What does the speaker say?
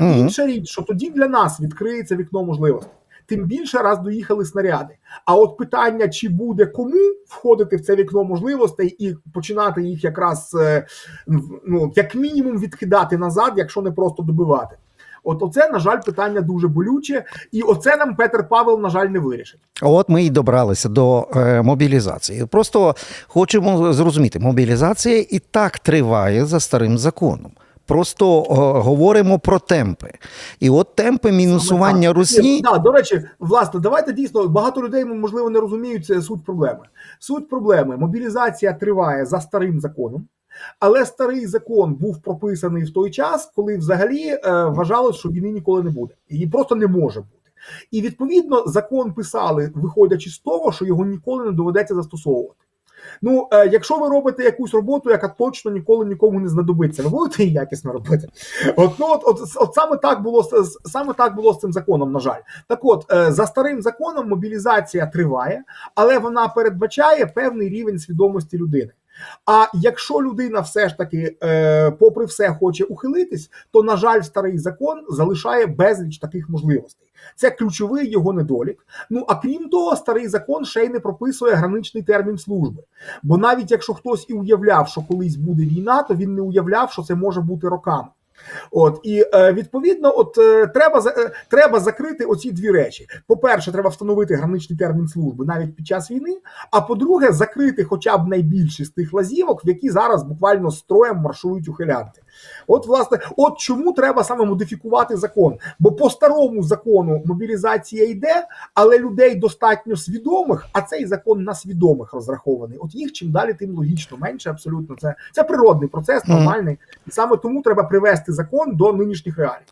Мгм. Інша річ, що тоді для нас відкриється вікно можливостей. Тим більше раз доїхали снаряди. А от питання, чи буде кому входити в це вікно можливостей і починати їх якраз е, ну як мінімум відкидати назад, якщо не просто добивати. От оце, на жаль, питання дуже болюче, і оце нам Петр Павел, на жаль, не вирішить. От ми і добралися до е, мобілізації. Просто хочемо зрозуміти, мобілізація і так триває за старим законом. Просто говоримо про темпи. І от темпи мінусування. Ні, Да, до речі, власне, давайте дійсно багато людей можливо не розуміють це суть проблеми. Суть проблеми мобілізація триває за старим законом. Але старий закон був прописаний в той час, коли взагалі е, вважалось, що війни ніколи не буде, її просто не може бути. І відповідно закон писали, виходячи з того, що його ніколи не доведеться застосовувати. Ну, е, якщо ви робите якусь роботу, яка точно ніколи нікому не знадобиться, ви будете її якісно робити. От, ну, от, от, от саме так було саме так було з цим законом. На жаль, так от е, за старим законом мобілізація триває, але вона передбачає певний рівень свідомості людини. А якщо людина все ж таки, е, попри все, хоче ухилитись, то на жаль, старий закон залишає безліч таких можливостей. Це ключовий його недолік. Ну а крім того, старий закон ще й не прописує граничний термін служби. Бо навіть якщо хтось і уявляв, що колись буде війна, то він не уявляв, що це може бути роками. От і е, відповідно, от е, треба е, треба закрити оці дві речі. По-перше, треба встановити граничний термін служби навіть під час війни. А по-друге, закрити хоча б найбільші з тих лазівок, в які зараз буквально строєм маршують ухилянти. От, власне, от чому треба саме модифікувати закон? Бо по старому закону мобілізація йде, але людей достатньо свідомих, а цей закон на свідомих розрахований. От їх чим далі, тим логічно менше. Абсолютно це, це природний процес, нормальний. І саме тому треба привести закон до нинішніх реалій.